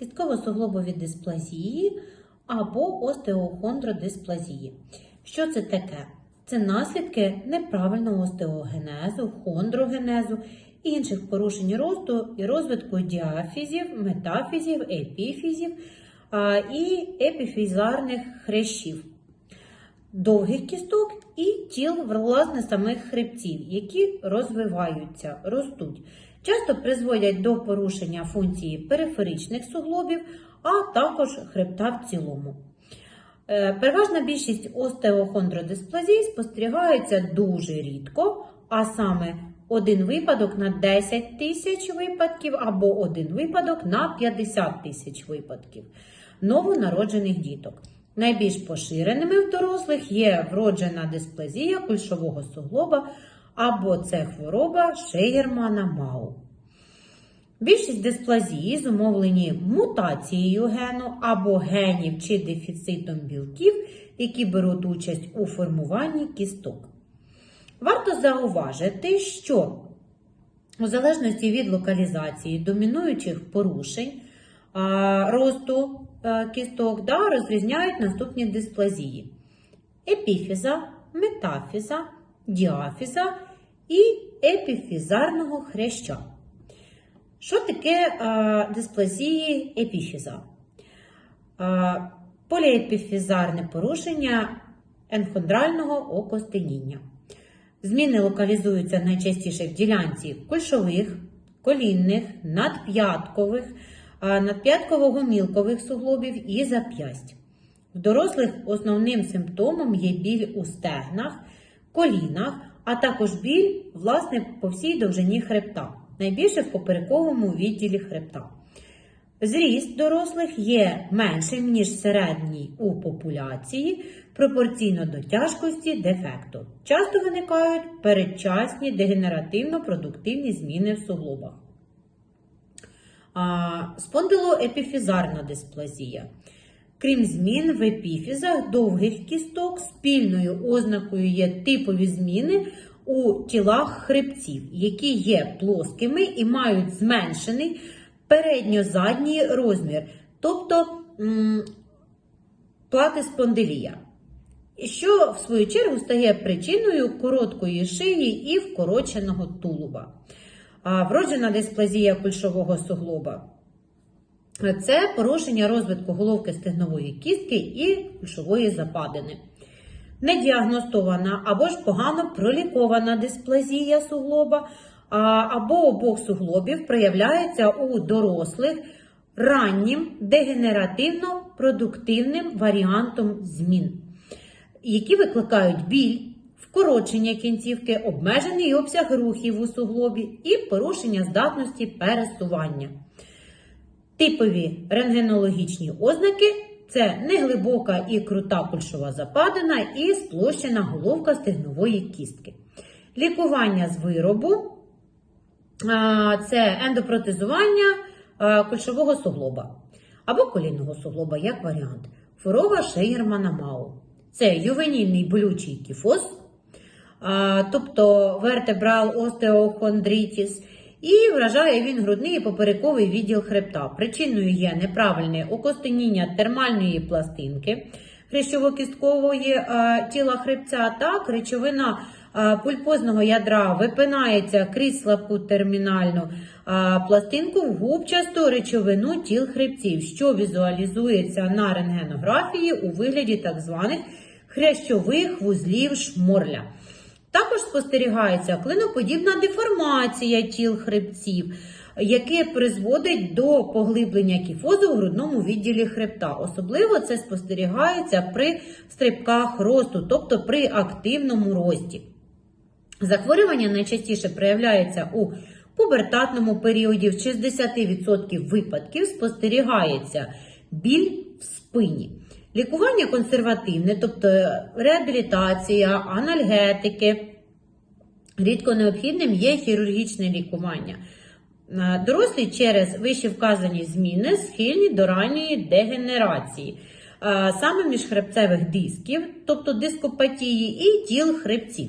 кістково-суглобові дисплазії або остеохондродисплазії. Що це таке? Це наслідки неправильного остеогенезу, хондрогенезу, інших порушень росту і розвитку діафізів, метафізів, епіфізів і епіфізарних хрящів, довгих кісток і тіл власне самих хребців, які розвиваються, ростуть. Часто призводять до порушення функції периферичних суглобів, а також хребта в цілому. Е, Переважна більшість остеохондродисплазій спостерігається дуже рідко, а саме один випадок на 10 тисяч випадків або один випадок на 50 тисяч випадків новонароджених діток. Найбільш поширеними в дорослих є вроджена дисплазія кульшового суглоба або це хвороба Шейгермана Мау. Більшість дисплазії зумовлені мутацією гену або генів чи дефіцитом білків, які беруть участь у формуванні кісток. Варто зауважити, що у залежності від локалізації домінуючих порушень росту кісток да, розрізняють наступні дисплазії: епіфіза, метафіза, діафіза і епіфізарного хряща. Що таке а, дисплазії епіфіза? А, поліепіфізарне порушення енхондрального окостеніння. Зміни локалізуються найчастіше в ділянці кульшових, колінних, надп'яткових, а, надп'ятково-гомілкових суглобів і зап'ясть. В дорослих основним симптомом є біль у стегнах, колінах, а також біль власне, по всій довжині хребта, найбільше в поперековому відділі хребта. Зріст дорослих є меншим, ніж середній у популяції, пропорційно до тяжкості дефекту. Часто виникають передчасні дегенеративно-продуктивні зміни в суглобах. Спондилоепіфізарна дисплазія. Крім змін в епіфізах довгих кісток, спільною ознакою є типові зміни у тілах хребців, які є плоскими і мають зменшений передньо-задній розмір, тобто м, платиспондилія, що в свою чергу стає причиною короткої шиї і вкороченого тулуба. Вроджена дисплазія кульшового суглоба. Це порушення розвитку головки стегнової кістки і кульшової западини. Недіагностована або ж погано пролікована дисплазія суглоба або обох суглобів проявляється у дорослих раннім дегенеративно-продуктивним варіантом змін, які викликають біль, вкорочення кінцівки, обмежений обсяг рухів у суглобі і порушення здатності пересування. Типові рентгенологічні ознаки це неглибока і крута кульшова западина і сплощена головка стегнової кістки. Лікування з виробу це ендопротезування кульшового суглоба або колінного суглоба, як варіант. Хвороба Шейгермана Мау. Це ювенільний болючий кіфоз, тобто вертебрал остеохондритіс, і вражає він грудний і поперековий відділ хребта. Причиною є неправильне окостеніння термальної пластинки хрящово-кісткової е, тіла хребця. Так, речовина е, пульпозного ядра випинається крізь слабку термінальну е, пластинку в губчасту речовину тіл хребців, що візуалізується на рентгенографії у вигляді так званих хрящових вузлів шморля. Також спостерігається клиноподібна деформація тіл хребців, яке призводить до поглиблення кіфозу в грудному відділі хребта. Особливо це спостерігається при стрибках росту, тобто при активному рості. Захворювання найчастіше проявляється у пубертатному періоді, в 60% випадків спостерігається біль в спині. Лікування консервативне, тобто реабілітація, анальгетики. Рідко необхідним є хірургічне лікування. Е, Дорослі через вище вказані зміни схильні до ранньої дегенерації, е, саме міжхребцевих дисків, тобто дископатії, і тіл хребців.